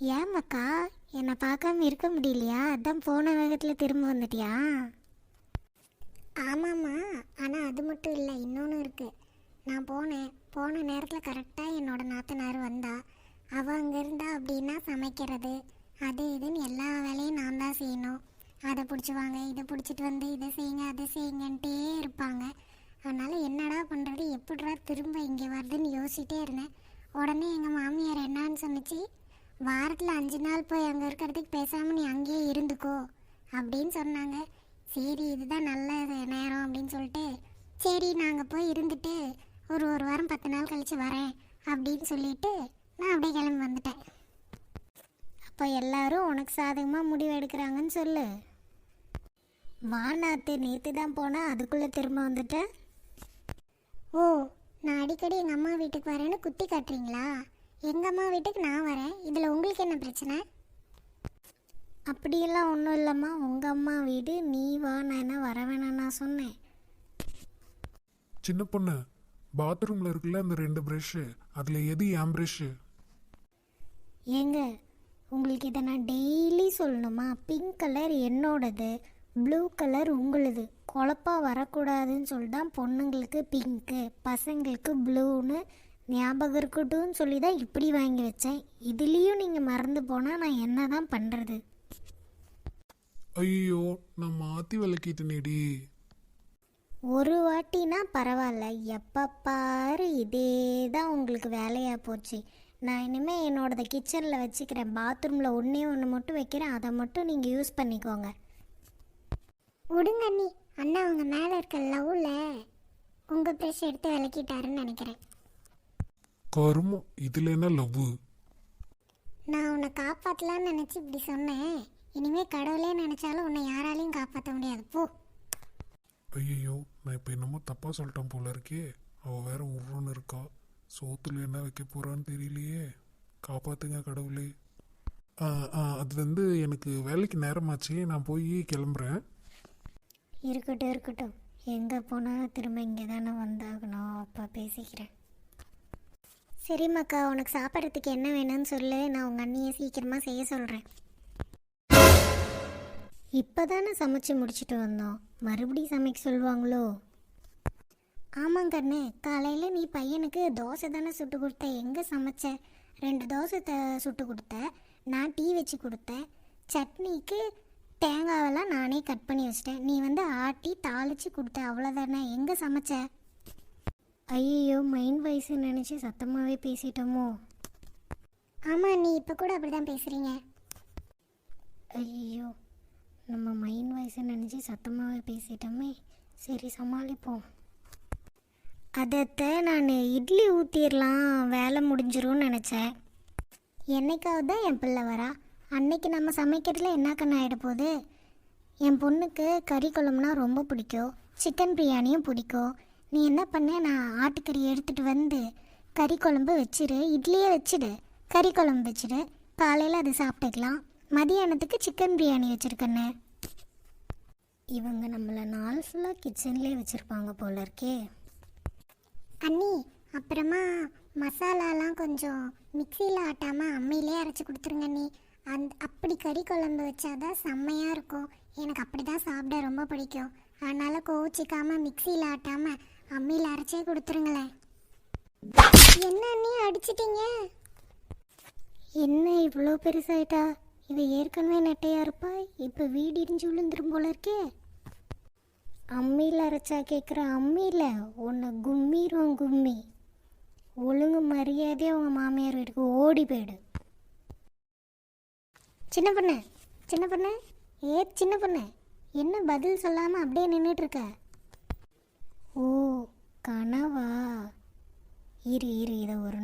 ஏமாக்கா? என்னை பார்க்காம இருக்க முடியலையா? அதான் போன வேகத்தில் திரும்ப வந்துட்டியா? ஆமாம்மா. ஆனால் அது மட்டும் இல்லை இன்னொன்று இருக்குது நான் போனேன். போன நேரத்தில் கரெக்டாக என்னோட நாத்தனார் வந்தா. அவள் அங்கே இருந்தா அப்படின்னா சமைக்கிறது அது இதுன்னு எல்லா வேலையும் நான் தான் செய்யணும். அதை பிடிச்சிவாங்க இதை பிடிச்சிட்டு வந்து இதை செய்யுங்க அதை செய்யுங்கன்ட்டே இருப்பாங்க. அதனால் என்னடா பண்ணுறது எப்படிடா திரும்ப இங்கே வருதுன்னு யோசிச்சிட்டே இருந்தேன். உடனே எங்கள் மாமியார் என்னான்னு சொன்னிச்சு வாரத்தில் அஞ்சு நாள் போய் அங்கே இருக்கிறதுக்கு பேசாமல் நீ அங்கேயே இருந்துக்கோ அப்படின்னு சொன்னாங்க. சரி இதுதான் நல்ல நேரம் அப்படின்னு சொல்லிட்டு சரி நாங்கள் போய் இருந்துட்டு ஒரு ஒரு வாரம் பத்து நாள் கழித்து வரேன் அப்படின்னு சொல்லிட்டு நான் அப்படியே கிளம்பி வந்துட்டேன். அப்போ எல்லாரும் உனக்கு சாதகமாக முடிவு எடுக்கிறாங்கன்னு சொல்லு. வானாத்து நேற்று தான் போனால் அதுக்குள்ளே திரும்ப வந்துட்டேன் ஓ நான் அடிக்கடி எங்கள் அம்மா வீட்டுக்கு வரேன்னு குத்தி காட்டுறீங்களா? எங்கள் அம்மா வீட்டுக்கு நான் வரேன். இதில் உங்களுக்கு என்ன பிரச்சனை? அப்படியெல்லாம் ஒன்றும் இல்லைம்மா. உங்கள் அம்மா வீடு நீ வா நான் என்ன வர வேணாம் நான் சொன்னேன். சின்ன பொண்ணு பாத்ரூம்ல இருக்குல்ல அந்த ரெண்டு ப்ரஷ்ஷு அதுல எது என் ப்ரஷ்ஷு ஏங்க உங்களுக்கு இதை நான் டெய்லி சொல்லணுமா? பிங்க் கலர் என்னோடது ப்ளூ கலர் உங்களுது. குழப்பா வரக்கூடாதுன்னு சொல்லி தான் பொண்ணுங்களுக்கு பிங்க்கு பசங்களுக்கு ப்ளூன்னு ஞாபகம் இருக்கட்டும்னு சொல்லி தான் இப்படி வாங்கி வச்சேன். இதுலேயும் நீங்கள் மறந்து போனால் நான் என்ன தான் பண்ணுறது ஐயோ நான் மாத்தி விளக்கிட்டேனேடி. ஒரு வாட்டினா பரவாயில்ல. எப்போ பாரு இதே தான் உங்களுக்கு வேலையாக போச்சு. நான் இனிமேல் என்னோடத கிச்சனில் வச்சுக்கிறேன். பாத்ரூமில் ஒன்றே ஒன்று மட்டும் வைக்கிறேன். அதை மட்டும் நீங்கள் யூஸ் பண்ணிக்கோங்க. விடுங்க அண்ணி. அண்ணா அவங்க மேலே இருக்க லவ்வில் உங்கள் ப்ரெஷ் எடுத்து விளக்கிட்டாருன்னு நினைக்கிறேன். கருமம் இதுல என்ன லவ் நான் உன்னை காப்பாற்றலான்னு நினச்சி இப்படி சொன்னேன். இனிமேல் கடவுளே நினச்சாலும் உன்னை யாராலையும் காப்பாற்ற முடியாது. போ. ஐயோ நான் இப்போ என்னமோ தப்பா சொல்லிட்டேன் போல இருக்கே. அவ வேற உருன்னு இருக்கா. சோத்துல என்ன வைக்க போறான்னு தெரியலையே. காப்பாத்துங்க கடவுளே. அது வந்து எனக்கு வேலைக்கு நேரமாச்சு. நான் போய் கிளம்புறேன். இருக்கட்டும் இருக்கட்டும். எங்கே போனால் திரும்ப இங்கே தானே வந்தாகணும். அப்போ பேசிக்கிறேன். சரிம்மாக்கா உனக்கு சாப்பிட்றதுக்கு என்ன வேணும்னு சொல்லு. நான் உங்கள் அண்ணியை சீக்கிரமாக செய்ய சொல்கிறேன் இப்போ தானே சமைச்சு முடிச்சுட்டு வந்தோம். மறுபடியும் சமைக்க சொல்லுவாங்களோ? ஆமாங்க கண்ணு காலையில் நீ பையனுக்கு தோசை தானே சுட்டு கொடுத்த. எங்கே சமைச்ச? ரெண்டு தோசை த சுட்டு கொடுத்த. நான் டீ வச்சு கொடுத்தேன் சட்னிக்கு தேங்காவெல்லாம் நானே கட் பண்ணி வச்சிட்டேன். நீ வந்து ஆட்டி தாளித்து கொடுத்த. அவ்வளோதானே எங்கே சமைச்ச? ஐயோ மைண்ட் வாய்ஸ் நினச்சி சத்தமாகவே பேசிட்டோமோ? ஆமாம் நீ இப்போ கூட அப்படி தான் பேசுகிறீங்க ஐயோ நம்ம மைண்ட் வாய்ஸை நினச்சி சத்தமாகவே பேசிட்டோமே. சரி சமாளிப்போம். அதத்தை நான் இட்லி ஊற்றிடலாம் வேலை முடிஞ்சிரும்னு நினச்சேன். என்னைக்காவது தான் என் பிள்ளை வரா. அன்னைக்கு நம்ம சமைக்கிறதுல என்ன கண்ணு ஆகிட போகுது? என் பொண்ணுக்கு கறி குழம்புனா ரொம்ப பிடிக்கும். சிக்கன் பிரியாணியும் பிடிக்கும். நீ என்ன பண்ண? நான் ஆட்டுக்கறி எடுத்துகிட்டு வந்து கறி குழம்பு வச்சிடு இட்லியே வச்சிடு கறி குழம்பு வச்சிடு காலையில் அது சாப்பிட்டுக்கலாம். மதியானத்துக்கு சிக்கன் பிரியாணி வச்சுருக்கண்ணே இவங்க நம்மளை நாள் ஃபுல்லாக கிச்சன்லேயே வச்சுருப்பாங்க போல இருக்கே. அண்ணி அப்புறமா மசாலாலாம் கொஞ்சம் மிக்சியில் ஆட்டாமல் அம்மையிலே அரைச்சி கொடுத்துருங்க அண்ணி. அந் அப்படி கறி குழம்பு வச்சாதான் செம்மையாக இருக்கும். எனக்கு அப்படி தான் சாப்பிட ரொம்ப பிடிக்கும். அதனால் கோவிச்சிக்காமல் மிக்சியில் ஆட்டாமல் அம்மியில் அரைச்சே கொடுத்துருங்களேன். என்ன அண்ணி அடிச்சிட்டீங்க? என்ன இவ்வளோ பெருசாயிட்டா? இவ ஏற்கனவே நெட்டையா இருப்பா இப்போ வீடு இடிஞ்சு விழுந்துரும் போல இருக்கே. அம்மியில் அரைச்சா கேட்குற அம்மியில் உன்னை கும்மிரும் கும்மி. ஒழுங்கு மரியாதையாக உங்கள் மாமியார் வீட்டுக்கு ஓடி போயிடு. சின்ன பொண்ணு சின்ன பொண்ணு ஏ சின்ன பொண்ணு என்ன பதில் சொல்லாமல் அப்படியே நின்றுட்டுருக்க ஓ கனவா? இரு இரு இதை ஒரு